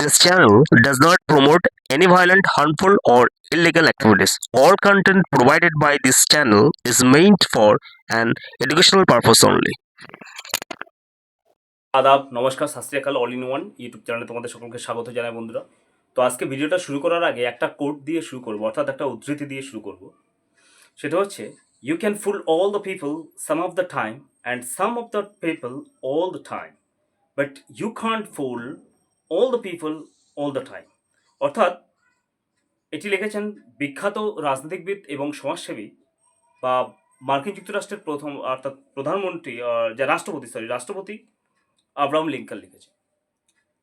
This channel does not promote any violent, harmful, or illegal activities. All content provided by this channel is meant for an educational purpose only. আদাব নমস্কার শাস্ত্রীয়াকাল all in one YouTube চ্যানেলে তোমাদের সকলকে স্বাগত জানাই বন্ধুরা তো আজকে ভিডিওটা শুরু করার আগে একটা কোড দিয়ে শুরু করব অর্থাৎ একটা উদ্ধৃতি দিয়ে শুরু করব সেটা হচ্ছে you can fool all the people some of the time and some of the people all the time but you can't fool all the people all the time অর্থাৎ, এটি লিখেছেন বিখ্যাত রাজনীতিবিদ এবং সমাজসেবী বা মার্কিন যুক্তরাষ্ট্রের প্রথম, অর্থাৎ প্রধানমন্ত্রী যা রাষ্ট্রপতি সরি রাষ্ট্রপতি আব্রাহাম লিঙ্কন লিখেছে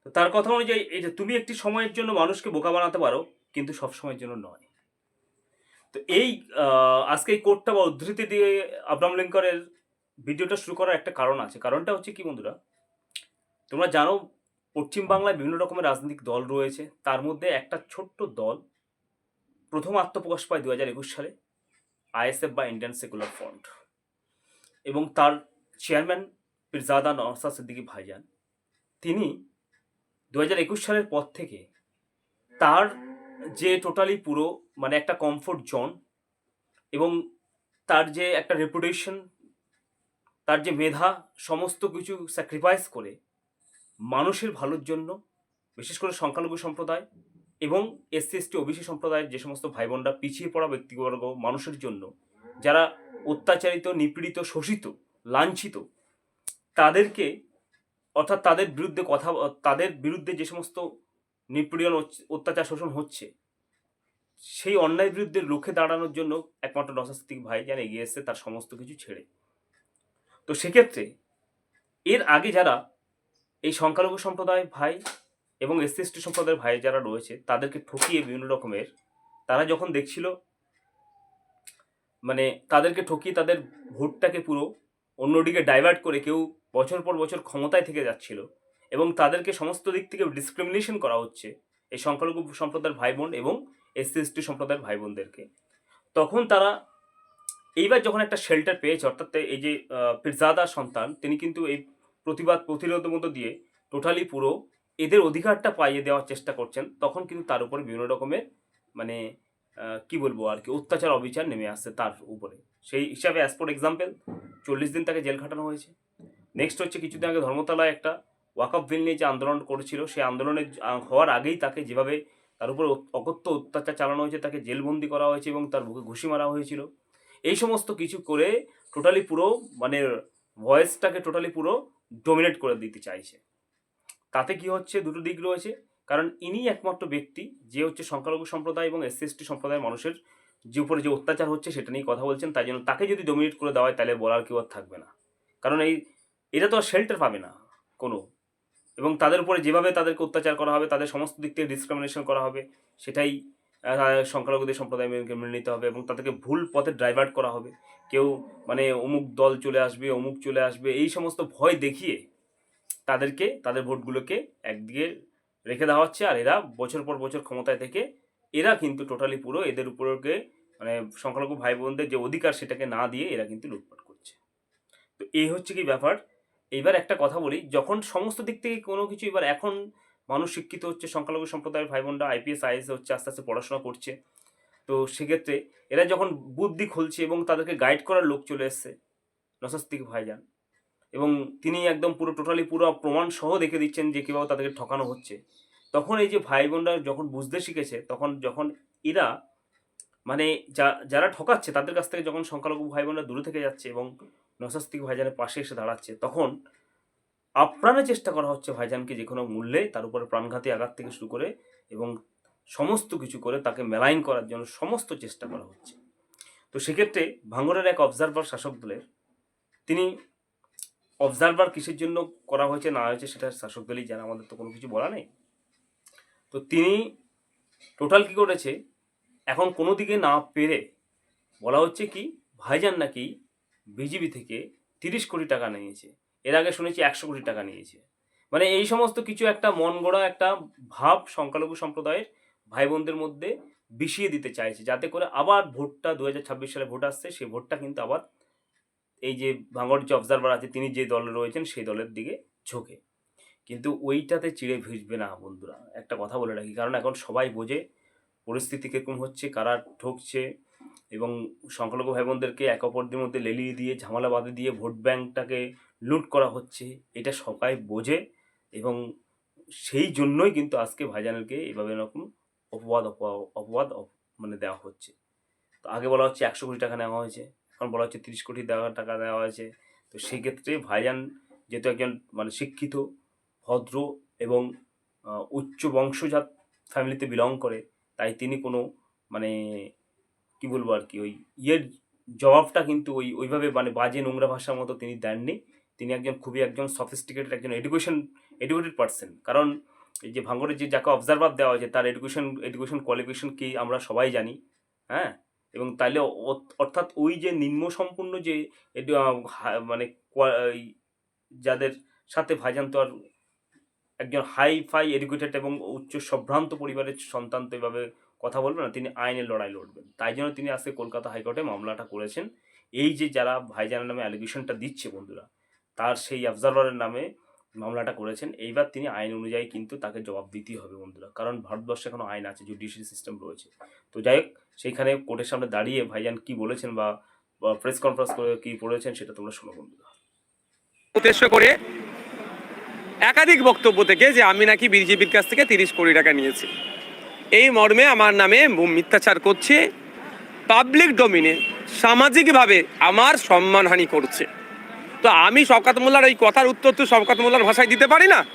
তো তার কথা অনুযায়ী, এই যে তুমি একটি সময়ের জন্য মানুষকে বোকা বানাতে পারো, কিন্তু সব সময়ের জন্য নয়। তো এই আজকে এই কোটটা বা উদ্ধৃতি দিয়ে আব্রাহাম লিঙ্কনের ভিডিওটা শুরু করার একটা কারণ আছে। কারণটা হচ্ছে কি বন্ধুরা? তোমরা জানো পশ্চিম বাংলায় বিভিন্ন রকমের রাজনৈতিক দল রয়েছে। তার মধ্যে একটা ছোট্ট দল প্রথম আত্মপ্রকাশ পায় দু হাজার একুশ সালে আইএসএফ বা ইন্ডিয়ান সেকুলার ফ্রন্ট। এবং তার চেয়ারম্যান পিরজাদা নওসাদ সিদ্দিকী ভাইজান। তিনি দু হাজার একুশ সালের পর থেকে তার যে টোটালি পুরো মানে একটা কমফোর্ট জোন এবং তার যে একটা রেপুটেশন তার যে মেধা, সমস্ত কিছু স্যাক্রিফাইস করে মানুষের ভালোর জন্য, বিশেষ করে সংখ্যালঘু সম্প্রদায় এবং এসসি এসটি ওবিসি সম্প্রদায়ের যে সমস্ত ভাই বোনরা পিছিয়ে পড়া ব্যক্তিবর্গ মানুষের জন্য, যারা অত্যাচারিত, নিপীড়িত, শোষিত, লাঞ্ছিত, তাদেরকে, অর্থাৎ তাদের বিরুদ্ধে কথা, তাদের বিরুদ্ধে যে সমস্ত নিপীড়ন অত্যাচার শোষণ হচ্ছে, সেই অন্যায় বিরুদ্ধে রুখে দাঁড়ানোর জন্য একমাত্র নশাস্তিক ভাই যেন এগিয়ে এসছে তার সমস্ত কিছু ছেড়ে। তো সেক্ষেত্রে এর আগে যারা এই সংখ্যালঘু সম্প্রদায় ভাই এবং এসসি এসটি সম্প্রদায়ের ভাই যারা রয়েছে, তাদেরকে ঠকিয়ে বিভিন্ন রকমের তারা যখন দেখছিল মানে তাদেরকে ঠকিয়ে তাদের ভোটটাকে পুরো অন্যদিকে ডাইভার্ট করে কেউ বছর পর বছর ক্ষমতায় থেকে যাচ্ছিল এবং তাদেরকে সমস্ত দিক থেকে ডিসক্রিমিনেশন করা হচ্ছে এই সংখ্যালঘু সম্প্রদায়ের ভাই বোন এবং এসসি এসটি সম্প্রদায়ের ভাই বোনদেরকে। তখন তারা এইবার যখন একটা শেল্টার পেয়েছে, অর্থাৎ এই যে পিরজাদা সন্তান, তিনি কিন্তু এই প্রতিবাদ প্রতিরোধের মধ্য দিয়ে টোটালি পুরো এদের অধিকারটা পাইয়ে দেওয়ার চেষ্টা করছেন, তখন কিন্তু তার উপরে বিভিন্ন রকমের মানে কি বলব আর কি, অত্যাচার, অবিচার নেমে আসছে তার উপরে। সেই হিসাবে অ্যাজ ফর এক্সাম্পল চল্লিশ দিন তাকে জেল খাটানো হয়েছে। নেক্সট হচ্ছে কিছুদিন আগে ধর্মতলায় একটা ওয়াকআপ বিল নিয়ে যে আন্দোলন করেছিল, সেই আন্দোলনে হওয়ার আগেই তাকে যেভাবে তার উপর অকথ্য অত্যাচার চালানো হয়েছে, তাকে জেলবন্দি করা হয়েছে এবং তার বুকে ঘুষি মারা হয়েছিল। এই সমস্ত কিছু করে টোটালি পুরো মানে ভয়েসটাকে টোটালি পুরো ডোমিনেট করে দিতে চাইছে। তাতে কি হচ্ছে? দুটো দিক রয়েছে। কারণ ইনি একমাত্র ব্যক্তি, যে হচ্ছে সংখ্যালঘু সম্প্রদায় এবং এসসি এসটি সম্প্রদায়ের মানুষের যে উপরে যে অত্যাচার হচ্ছে সেটা নিয়ে কথা বলছেন, তাই জন্য তাকে যদি ডোমিনেট করে দেওয়া হয়, তাহলে বলার কেউ আর থাকবে না। কারণ এই, এটা তো আর শেল্টার পাবে না কোনো। এবং তাদের উপরে যেভাবে তাদেরকে অত্যাচার করা হবে, তাদের সমস্ত দিক থেকে ডিসক্রিমিনেশন করা হবে, সেটাই সংখ্যালঘুদের সম্প্রদায় মেনে নিতে হবে এবং তাদেরকে ভুল পথে ড্রাইভার্ট করা হবে। কেউ মানে অমুক দল চলে আসবে, অমুক চলে আসবে, এই সমস্ত ভয় দেখিয়ে তাদেরকে, তাদের ভোটগুলোকে একদিকে রেখে দেওয়া হচ্ছে আর এরা বছর পর বছর ক্ষমতায় থেকে এরা কিন্তু টোটালি পুরো এদের উপরকে মানে সংখ্যালঘু ভাই বোনদের যে অধিকার সেটাকে না দিয়ে এরা কিন্তু লুটপাট করছে। তো এই হচ্ছে কি ব্যাপার? এইবার একটা কথা বলি, যখন সমস্ত দিক থেকে কোনো কিছু এবার এখন মানুষ শিক্ষিত হচ্ছে, সংখ্যালঘু সম্প্রদায়ের ভাই বোনরা আইপিএস আইএস হচ্ছে আস্তে আস্তে পড়াশোনা করছে। তো সেক্ষেত্রে এরা যখন বুদ্ধি খুলছে এবং তাদেরকে গাইড করার লোক চলে এসছে, নশাস্তিক ভাইজান, এবং তিনি একদম পুরো টোটালি পুরো প্রমাণ সহ দেখে দিচ্ছেন যে কীভাবে তাদেরকে ঠকানো হচ্ছে। তখন এই যে ভাই বোনরা যখন বুঝতে শিখেছে, তখন, যখন এরা মানে যা, যারা ঠকাচ্ছে, তাদের কাছ থেকে যখন সংখ্যালঘু ভাই বোনরা দূরে থেকে যাচ্ছে এবং নশাস্তিক ভাইজানের পাশে এসে দাঁড়াচ্ছে, তখন আপ্রাণে চেষ্টা করা হচ্ছে ভাইজানকে যে কোনো মূল্যে তার উপরে প্রাণঘাতী আঘাত থেকে শুরু করে এবং সমস্ত কিছু করে তাকে মেলাইন করার জন্য সমস্ত চেষ্টা করা হচ্ছে। তো সেক্ষেত্রে ভাঙরের এক অবজারভার শাসক দলের, তিনি অবজারভার কিসের জন্য করা হয়েছে না হয়েছে সেটা শাসক দলই জানে, আমাদের তো কোনো কিছু বলা নেই। তো তিনি টোটাল কি করেছে? এখন কোনো দিকে না পেরে বলা হচ্ছে কি, ভাইজান নাকি বিজিবি থেকে তিরিশ কোটি টাকা নিয়েছে। এর আগে শুনেছি একশো কোটি টাকা নিয়েছে। মানে এই সমস্ত কিছু একটা মন গড়া একটা ভাব সংখ্যালঘু সম্প্রদায়ের ভাই বোনদের মধ্যে বিষিয়ে দিতে চাইছে, যাতে করে আবার ভোটটা দু হাজার ছাব্বিশ সালে ভোট আসছে, সেই ভোটটা কিন্তু আবার এই যে ভাঙড় যে অবজারভার আছে, তিনি যে দলে রয়েছেন, সেই দলের দিকে ঝোঁকে। কিন্তু ওইটাতে চিড়ে ভিজবে না বন্ধুরা, একটা কথা বলে রাখি। কারণ এখন সবাই বোঝে পরিস্থিতি কীরকম হচ্ছে, কারা ঠকছে এবং সংখ্যালঘু ভাই বোনদেরকে এক অপরদের মধ্যে লেলিয়ে দিয়ে, ঝামেলা বাঁধে দিয়ে ভোট ব্যাংকটাকে লুট করা হচ্ছে, এটা সবাই বোঝে এবং সেই জন্যই কিন্তু আজকে ভাইজানেরকে এভাবে এরকম অপবাদ অপ- অপবাদ মানে দেওয়া হচ্ছে। তো আগে বলা হচ্ছে একশো কোটি টাকা নেওয়া হয়েছে, এখন বলা হচ্ছে তিরিশ কোটি দেওয়া, টাকা দেওয়া হয়েছে। তো সেক্ষেত্রে ভাইজান যেহেতু একজন মানে শিক্ষিত, ভদ্র এবং উচ্চ বংশজাত ফ্যামিলিতে বিলং করে, তাই তিনি কোনো মানে কি বলব আর কি, ওই ইয়ের জবাবটা কিন্তু ওই, ওইভাবে মানে বাজে নোংরা ভাষার মতো তিনি দেননি। তিনি একজন খুবই একজন সফিস্টিকেটেড একজন এডুকেশন এডুকেটেড পার্সন কারণ এই যে ভাঙড়ে যে যাকে অবজারভার দেওয়া হয়েছে, তার এডুকেশন এডুকেশন কোয়ালিফিকেশন কি আমরা সবাই জানি হ্যাঁ? এবং তাইলে অর্থাৎ ওই যে নিম্ন সম্পূর্ণ যে মানে যাদের সাথে ভাইজান তো আর একজন হাই ফাই এডুকেটেড এবং উচ্চ সম্ভ্রান্ত পরিবারের সন্তান তো এভাবে কথা বলবেন না, তিনি আইনের লড়াই লড়বেন। তাই জন্য তিনি আজকে কলকাতা হাইকোর্টে মামলাটা করেছেন। এই যে যারা ভাইজানের নামে অ্যালিগেশনটা দিচ্ছে বন্ধুরা, তার সেই অবজারভারের নামে মামলাটা করেছেন। এইবার তিনি আইন অনুযায়ী কিন্তু তাকে জবাব দিতেই হবে বন্ধুরা, কারণ ভারতবর্ষে এখনও আইন আছে জুডিশিয়ারি সিস্টেম রয়েছে। তো যাই হোক, সেইখানে কোর্টের সামনে দাঁড়িয়ে ভাইজান কি বলেছেন বা প্রেস কনফারেন্স করে কি বলেছেন সেটা তোমরা শোনো বন্ধুরা। উদ্দেশ্য করে একাধিক বক্তব্য থেকে যে আমি নাকি বিজেপির কাছ থেকে তিরিশ কোটি টাকা নিয়েছি। এই মর্মে আমার নামে মিথ্যাচার করছে। পাবলিক ডোমিনে সামাজিকভাবে আমার সম্মানহানি করছে। তো আমি শওকাত মোল্লার এই কথার উত্তর তো শওকাত মোল্লার ভাষায় দিতে পারি না।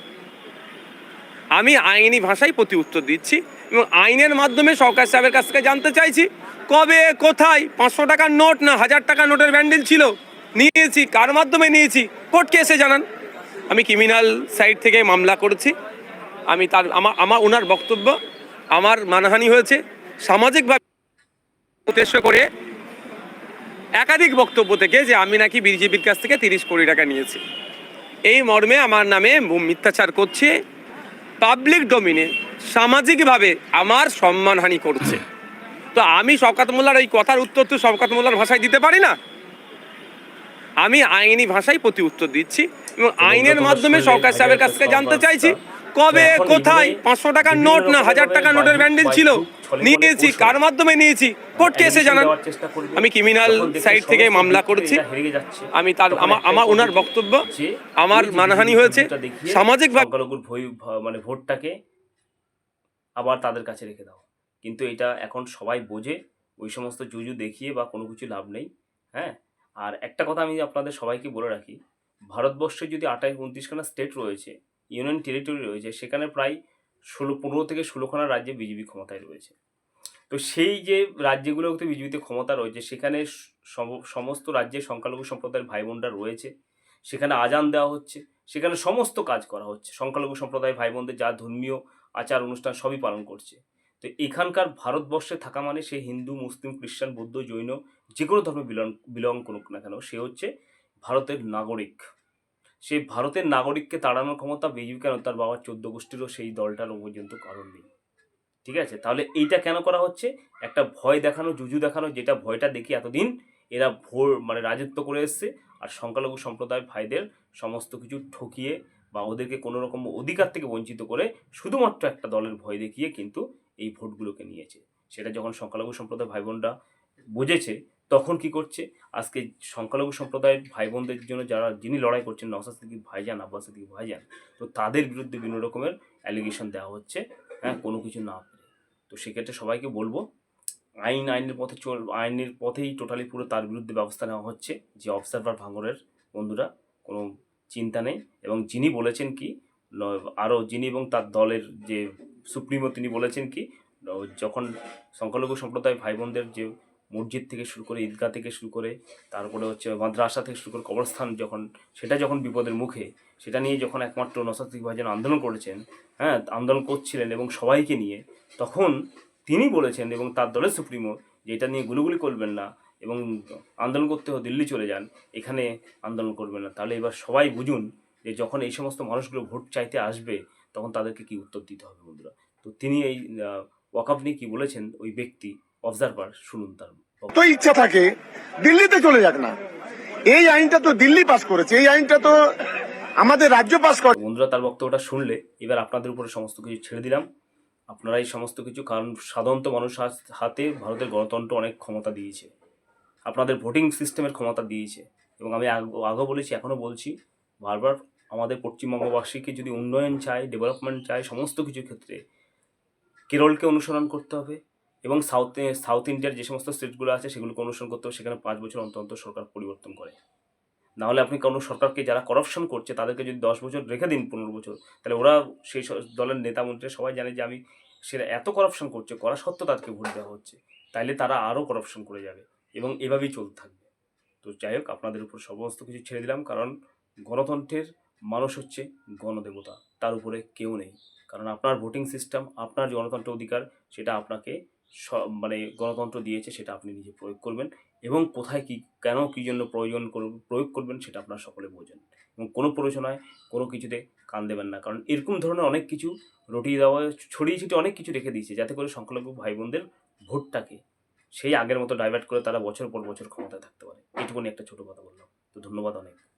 আমি আইনি ভাষায় প্রতি উত্তর দিচ্ছি এবং আইনের মাধ্যমে সরকার সাহেবের কাছ থেকে জানতে চাইছি, কবে, কোথায়, পাঁচশো টাকার নোট না হাজার টাকার নোটের ব্যান্ডেল ছিল? নিয়েছি, কার মাধ্যমে নিয়েছি? কোর্টকে এসে জানান। আমি ক্রিমিনাল সাইড থেকে মামলা করেছি। আমি তার, আমার আমার ওনার বক্তব্য আমার মানহানি হয়েছে। সামাজিকভাবে উদ্দেশ্য করে একাধিক বক্তব্য থেকে যে আমি নাকি বিজেপির কাছ থেকে তিরিশ কোটি টাকা নিয়েছি। এই মর্মে আমার নামে মিথ্যাচার করছে পাবলিক ডোমিনে সামাজিকভাবে আমার সম্মানহানি করছে। তো আমি শওকাত মোল্লার এই কথার উত্তর তো শওকাত মোল্লার ভাষায় দিতে পারি না। আমি আইনি ভাষায় প্রতি উত্তর দিচ্ছি এবং আইনের মাধ্যমে সরকার সাহেবের কাছ থেকে জানতে চাইছি। কবে কোথায়? পাঁচশো টাকার নোট না হাজার টাকার নোটের ব্যান্ডেল ছিল। নিয়েছি কার মাধ্যমে নিয়েছি? কোর্টকে এসে জানান। আমি ক্রিমিনাল সাইড থেকে মামলা করেছি। আমি তার আমার আমার ওনার বক্তব্য আমার মানহানি হয়েছে। ভয় মানে ভোটটাকে আবার তাদের কাছে রেখে দাও। কিন্তু এটা এখন সবাই বোঝে ওই সমস্ত জুজু দেখিয়ে বা কোনো কিছু লাভ নেই হ্যাঁ? আর একটা কথা আমি আপনাদের সবাইকে বলে রাখি ভারতবর্ষে যদি আটাই উনত্রিশখানা স্টেট রয়েছে ইউনিয়ন টেরিটরি রয়েছে, সেখানে প্রায় ষোলো, পনেরো থেকে ষোলোখানা রাজ্যে বিজেপি ক্ষমতায় রয়েছে। তো সেই যে রাজ্যগুলোতে বিজেপিতে ক্ষমতা রয়েছে, সেখানে সম- সমস্ত রাজ্যে সংখ্যালঘু সম্প্রদায়ের ভাই বোনরা রয়েছে। সেখানে আজান দেওয়া হচ্ছে, সেখানে সমস্ত কাজ করা হচ্ছে। সংখ্যালঘু সম্প্রদায় ভাই বোনদের যা ধর্মীয় আচার অনুষ্ঠান সবই পালন করছে। তো এখানকার ভারতবর্ষে থাকা মানে সে হিন্দু, মুসলিম, খ্রিস্টান, বৌদ্ধ, জৈন যে কোনো ধর্মে বিলং বিলং করুক না কেন, সে হচ্ছে ভারতের নাগরিক। সেই ভারতের নাগরিককে তাড়ানোর ক্ষমতা বিজেপি কেন? তার বাবার চোদ্দ গোষ্ঠীরও সেই দলটার পর্যন্ত কারণ নেই। ঠিক আছে? তাহলে এইটা কেন করা হচ্ছে? একটা ভয় দেখানো, জুজু দেখানো, যেটা ভয়টা দেখি এতদিন এরা ভোর মানে রাজত্ব করে এসছে আর সংখ্যালঘু সম্প্রদায় ভাইদের সমস্ত কিছু ঠকিয়ে বা ওদেরকে কোনো রকম অধিকার থেকে বঞ্চিত করে শুধুমাত্র একটা দলের ভয় দেখিয়ে কিন্তু এই ভোটগুলোকে নিয়েছে। সেটা যখন সংখ্যালঘু সম্প্রদায় ভাই বোনরা বুঝেছে তখন কি করছে? আজকে সংখ্যালঘু সম্প্রদায়ের ভাই বোনদের জন্য যারা, যিনি লড়াই করছেন নওসাদ সিদ্দিক ভাইজান, আব্বাস সিদ্দিক ভাইজান, তো তাদের বিরুদ্ধে বিভিন্ন রকমের অ্যালিগেশন দেওয়া হচ্ছে। হ্যাঁ কোনো কিছু না তো সেক্ষেত্রে সবাইকে বলব, আইন, আইনের পথে চল, আইনের পথেই টোটালি পুরো তার বিরুদ্ধে ব্যবস্থা নেওয়া হচ্ছে, যে অবজারভার ভাঙরের বন্ধুরা, কোনো চিন্তা নেই। এবং যিনি বলেছেন কি আরও যিনি এবং তার দলের যে সুপ্রিমো তিনি বলেছেন কি যখন সংখ্যালঘু সম্প্রদায় ভাই বোনদের যে মসজিদ থেকে শুরু করে ঈদগাহ থেকে শুরু করে, তারপরে হচ্ছে মাদ্রাসা থেকে শুরু করে কবরস্থান যখন, সেটা যখন বিপদের মুখে, সেটা নিয়ে যখন একমাত্র নসাদিক ভাইজান আন্দোলন করেছেন হ্যাঁ আন্দোলন করছিলেন এবং সবাইকে নিয়ে, তখন তিনি বলেছেন এবং তার দলের সুপ্রিমো যে এটা নিয়ে গুলোগুলি করবেন না এবং আন্দোলন করতে দিল্লি চলে যান, এখানে আন্দোলন করবেন না। তাহলে এবার সবাই বুঝুন যে যখন এই সমস্ত মানুষগুলো ভোট চাইতে আসবে, তখন তাদেরকে কি উত্তর দিতে হবে বন্ধুরা? তো তিনি এই ওয়াকআপ নিয়ে কী বলেছেন ওই ব্যক্তি? অবজারভার শুনুন তার তো ইচ্ছা থাকে দিল্লিতে চলে যাক না। এই আইনটা তো দিল্লি পাস করেছে এই আইনটা তো আমাদের রাজ্য পাস করে। বন্ধুরা তার বক্তব্যটা শুনলে এবার আপনাদের উপরে সমস্ত কিছু ছেড়ে দিলাম। আপনারা এই সমস্ত কিছু কারণ সাধারণত মানুষ হাতে ভারতের গণতন্ত্র অনেক ক্ষমতা দিয়েছে। আপনাদের ভোটিং সিস্টেমের ক্ষমতা দিয়েছে। এবং আমি আগ- আগেও বলেছি এখনও বলছি বারবার আমাদের পশ্চিমবঙ্গবাসীকে যদি উন্নয়ন চায় ডেভেলপমেন্ট চায় সমস্ত কিছু ক্ষেত্রে কেরলকে অনুসরণ করতে হবে। এবং সাউথ সাউথ ইন্ডিয়ার যে সমস্ত স্টেটগুলো আছে সেগুলোকে অনুসরণ করতে হবে, সেখানে পাঁচ বছর অন্তর অন্তর সরকার পরিবর্তন করে। নাহলে আপনি কোনো সরকারকে যারা করাপশন করছে, তাদেরকে যদি দশ বছর রেখে দিন, পনেরো বছর, তাহলে ওরা সেই দলের নেতা মন্ত্রী সবাই জানে যে আমি সেটা এত করাপশন করছে, করা সত্ত্বেও তাদেরকে ভোট দেওয়া হচ্ছে। তাইলে তারা আরও করাপশন করে যাবে এবং এভাবেই চলতে থাকবে। তো যাই হোক, আপনাদের উপর সমস্ত কিছু ছেড়ে দিলাম, কারণ গণতন্ত্রের মানুষ হচ্ছে গণদেবতা, তার উপরে কেউ নেই। কারণ আপনার ভোটিং সিস্টেম আপনার গণতন্ত্র অধিকার, সেটা আপনাকে মানে গণতন্ত্র দিয়েছে সেটা আপনি নিজে প্রয়োগ করবেন এবং কোথায় কি, কেন কী জন্য প্রয়োজন প্রয়োগ করবেন সেটা আপনারা সকলে বোঝেন। এবং কোনো প্রয়োজনায় কোনো কিছুতে কান দেবেন না। কারণ এরকম ধরনের অনেক কিছু রটিয়ে দেওয়া, ছড়িয়ে ছিটিয়ে অনেক কিছু রেখে দিয়েছে, যাতে করে সংখ্যালঘু ভাই বোনদের ভোটটাকে সেই আগের মতো ডাইভার্ট করে তারা বছর পর বছর ক্ষমতায় থাকতে পারে। এটুকুনি একটা ছোটো কথা বললাম। তো ধন্যবাদ অনেক।